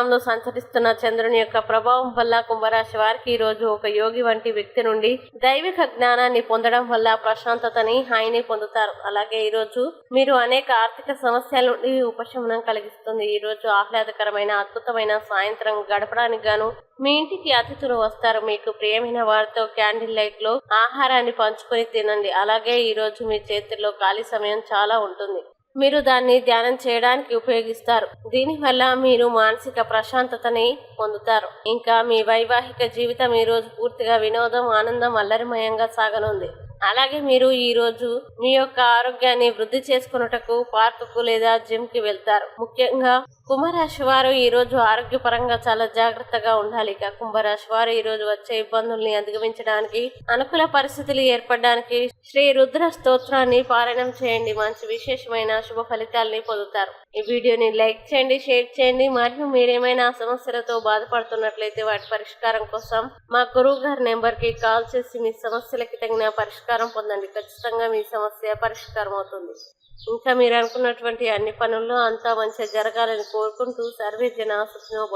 స్థానంలో సంచరిస్తున్న చంద్రుని యొక్క ప్రభావం వల్ల కుంభరాశి వారికి ఈ రోజు ఒక యోగి వంటి వ్యక్తి నుండి దైవిక జ్ఞానాన్ని పొందడం వల్ల ప్రశాంతతని హాయిని పొందుతారు. అలాగే ఈ రోజు మీరు అనేక ఆర్థిక సమస్యల నుండి ఉపశమనం కలిగిస్తుంది. ఈ రోజు ఆహ్లాదకరమైన అద్భుతమైన సాయంత్రం గడపడానికి గాను మీ ఇంటికి అతిథులు వస్తారు. మీకు ప్రియమైన వారితో క్యాండిల్ లైట్లో ఆహారాన్ని పంచుకొని తినండి. అలాగే ఈ రోజు మీ చేతుల్లో ఖాళీ సమయం చాలా ఉంటుంది. మీరు దాన్ని ధ్యానం చేయడానికి ఉపయోగిస్తారు. దీనివల్ల మీరు మానసిక ప్రశాంతతని పొందుతారు. ఇంకా మీ వైవాహిక జీవితం ఈ రోజు పూర్తిగా వినోదం ఆనందం అల్లరిమయంగా సాగనుంది. అలాగే మీరు ఈ రోజు మీ యొక్క ఆరోగ్యాన్ని వృద్ధి చేసుకున్నటకు పార్కుకు లేదా జిమ్కి వెళ్తారు. ముఖ్యంగా కుంభరాశి వారు ఈ రోజు ఆరోగ్యపరంగా చాలా జాగ్రత్తగా ఉండాలి. ఇక కుంభరాశి వారు ఈ రోజు వచ్చే ఇబ్బందుల్ని అధిగమించడానికి అనుకూల పరిస్థితులు ఏర్పడడానికి శ్రీ రుద్ర స్తోత్రాన్ని పారాయణం చేయండి. మంచి విశేషమైన శుభ ఫలితాల్ని పొందుతారు. ఈ వీడియోని లైక్ చేయండి షేర్ చేయండి. మరియు మీరేమైనా సమస్యలతో బాధపడుతున్నట్లయితే వాటి పరిష్కారం కోసం మా గురువు గారి నెంబర్కి కాల్ చేసి మీ సమస్యలకి తగిన పరిష్కారం పొందండి. ఖచ్చితంగా మీ సమస్య పరిష్కారం అవుతుంది. ఇంకా మీరు అనుకున్నటువంటి అన్ని పనుల్లో అంతా మంచిగా జరగాలని కోరుకుంటూ సర్వే జన సుఖినో